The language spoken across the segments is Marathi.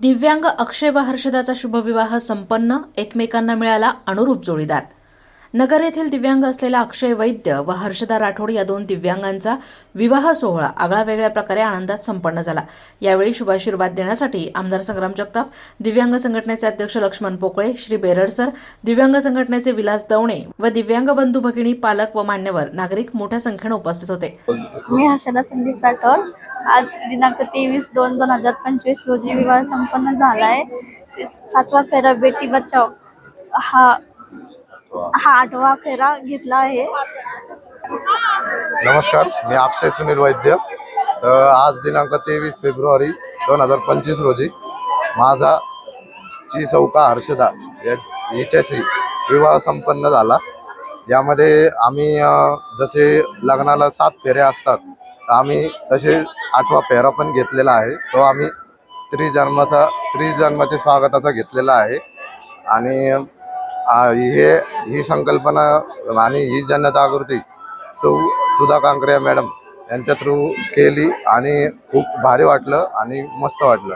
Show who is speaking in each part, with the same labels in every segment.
Speaker 1: दिव्यांग अक्षय व हर्षदाचा शुभविवाह संपन्न एकमेकांना मिळाला अनुरूप जोडीदार. नगर येथील दिव्यांग असलेला अक्षय वैद्य व हर्षदा राठोड या दोन दिव्यांगांचा विवाह सोहळा आगळावेगळ्या प्रकारे आनंदात संपन्न झाला. यावेळी शुभाशीर्वाद देण्यासाठी आमदार संग्राम जगताप दिव्यांग संघटनेचे अध्यक्ष लक्ष्मण पोकळे श्री बेरडसर दिव्यांग संघटनेचे विलास दवणे व दिव्यांग बंधू भगिनी पालक व मान्यवर नागरिक मोठ्या संख्येने उपस्थित होते.
Speaker 2: मी हर्षदा संदीप राठोड आज दिनांक तेवीस दोन दोन हजार पंचवीस रोजी विवाह संपन्न झाला आहे ते सातवा फेरा बेटी बचाव हा हा आठवा फेरा घेतला आहे.
Speaker 3: नमस्कार मी आपसे सुनील वैद्य. आज दिनांक तेवीस फेब्रुवारी दोन हजार पंचवीस रोजी माझा ची चौका हर्षदा या- हिच्याशी विवाह संपन्न झाला. यामध्ये आम्ही जसे लग्नाला सात फेरे असतात तर आम्ही तसे आठवा पेहरा पण घेतलेला आहे. तो आम्ही स्त्री जन्माचा स्त्री जन्माच्या स्वागताचा घेतलेला आहे. आणि हे ही संकल्पना आणि ही जनजागृती सौ सुधा कांकरे मॅडम यांच्या थ्रू केली आणि खूप भारी वाटलं आणि मस्त वाटलं.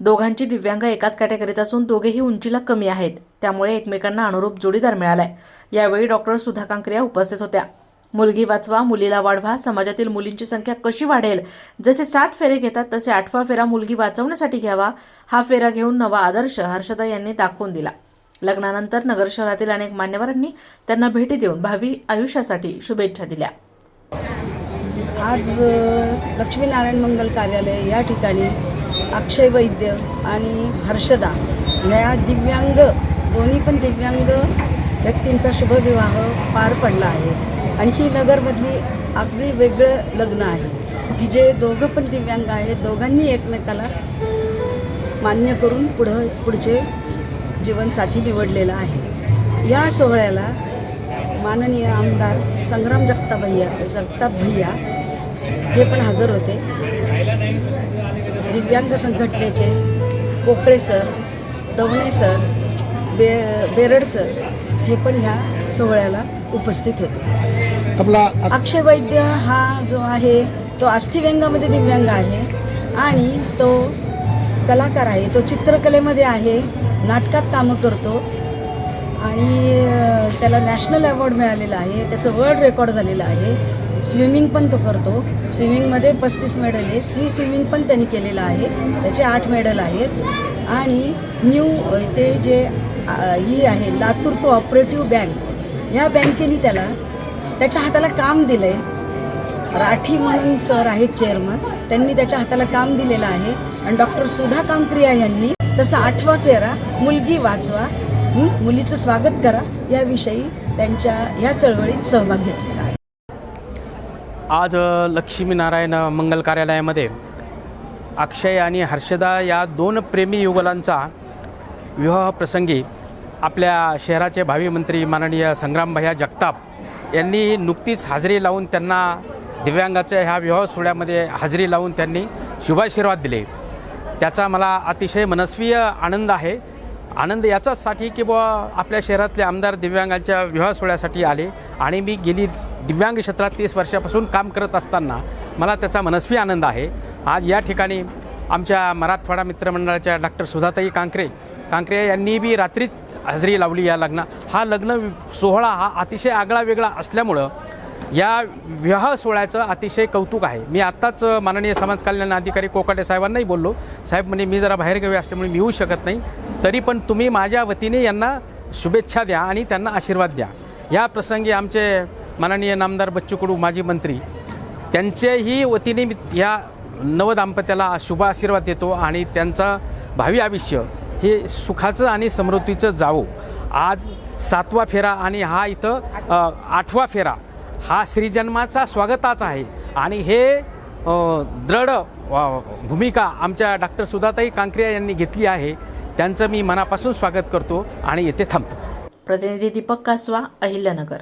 Speaker 1: दोघांची दिव्यांग एकाच कॅटेगरीत असून दोघेही उंचीला कमी आहेत. त्यामुळे एकमेकांना अनुरूप जोडीदार मिळालाय. यावेळी डॉक्टर सुधा कांकरिया उपस्थित होत्या. मुलगी वाचवा मुलीला वाढवा समाजातील मुलींची संख्या कशी वाढेल? जसे सात फेरे घेतात तसे आठवा फेरा मुलगी वाचवण्यासाठी घ्यावा. हा फेरा घेऊन नवा आदर्श हर्षदा यांनी दाखवून दिला. लग्नानंतर नगर शहरातील अनेक मान्यवरांनी त्यांना भेटी देऊन भावी आयुष्यासाठी शुभेच्छा दिल्या.
Speaker 4: आज लक्ष्मीनारायण मंगल कार्यालय या ठिकाणी अक्षय वैद्य आणि हर्षदा ह्या दिव्यांग दोन्ही पण दिव्यांग व्यक्तींचा शुभविवाह पार पडला आहे. आणि ही नगरमधली अगदी वेगळं लग्न आहे. की जे दोघं पण दिव्यांग आहेत दोघांनी एकमेकाला मान्य करून पुढं पुढचे जीवनसाथी निवडलेला आहे. या सोहळ्याला माननीय आमदार संग्राम जगताप भैया जगताप भैया हे पण हजर होते. दिव्यांग संघटनेचे पोकळे सर दवणे सर बे बेरड सर हे पण ह्या सोहळ्याला उपस्थित होते.
Speaker 5: आपला
Speaker 4: अक्षय वैद्य हा जो आहे तो अस्थिव्यंगामध्ये दिव्यांग आहे आणि तो कलाकार आहे तो चित्रकलेमध्ये आहे नाटकात कामं करतो आणि त्याला नॅशनल अवॉर्ड मिळालेला आहे त्याचं वर्ल्ड रेकॉर्ड झालेलं आहे. स्विमिंग पण तो करतो. स्विमिंगमध्ये पस्तीस मेडल आहे. सी स्विमिंग पण त्यांनी केलेलं आहे. त्याचे आठ मेडल आहेत. आणि न्यू ते जे ही आहे लातूर कोऑपरेटिव्ह बँक ह्या बँकेने त्याला त्याच्या हाताला काम दिलं आहे राठी म्हणून सर आहेत चेअरमन त्यांनी त्याच्या हाताला काम दिलेलं आहे. आणि डॉक्टर सुधा कांक्रिया यांनी तसा आठवा फेरा मुलगी वाचवा मुलीचं स्वागत करा याविषयी त्यांच्या ह्या चळवळीत सहभाग घेतलेला आहे.
Speaker 6: आज लक्ष्मीनारायण मंगल कार्यालयामध्ये अक्षय आणि हर्षदा या दोन प्रेमी युगलांचा विवाह प्रसंगी आपल्या शहराचे भावी मंत्री माननीय संग्रामभैया जगताप यांनी नुकतीच हजेरी लावून त्यांना दिव्यांगाच्या ह्या विवाह सोहळ्यामध्ये हजेरी लावून त्यांनी शुभाशीर्वाद दिले. त्याचा मला अतिशय मनस्वीय आनंद आहे. आनंद याचाचसाठी की बुवा आपल्या शहरातले आमदार दिव्यांगांच्या विवाह सोहळ्यासाठी आले आणि मी गेली दिव्यांग क्षेत्रात तीस वर्षापासून काम करत असताना मला त्याचा मनस्वी आनंद आहे. आज या ठिकाणी आमच्या मराठवाडा मित्रमंडळाच्या डॉक्टर सुधाताई कांकरे कांकरे यांनी बी रात्रीच हजेरी लावली या लग्न. हा लग्न सोहळा हा अतिशय आगळा वेगळा असल्यामुळं या विवाह सोहळ्याचं अतिशय कौतुक आहे. मी आत्ताच माननीय समाज कल्याण अधिकारी कोकाटे साहेबांनाही बोललो. साहेब म्हणजे मी जरा बाहेरगावी असल्यामुळे मी येऊ शकत नाही. तरी पण तुम्ही माझ्या वतीने यांना शुभेच्छा द्या आणि त्यांना आशीर्वाद द्या. या प्रसंगी आमचे माननीय नामदार बच्चू कडू माजी मंत्री त्यांच्याही वतीने मी या नवदाम्पत्याला शुभ आशीर्वाद देतो आणि त्यांचं भावी आयुष्य हे सुखाचं आणि समृद्धीचं जावो. आज सातवा फेरा आणि हा इथं आठवा फेरा. हा श्रीजन्माचा स्वागताचा आहे. आणि हे दृढ भूमिका आमच्या डॉक्टर सुधाताई कांक्रिया यांनी घेतली आहे. त्यांचं मी मनापासून स्वागत करतो आणि येथे थांबतो.
Speaker 1: प्रतिनिधी दीपक कासवा अहिल्यानगर.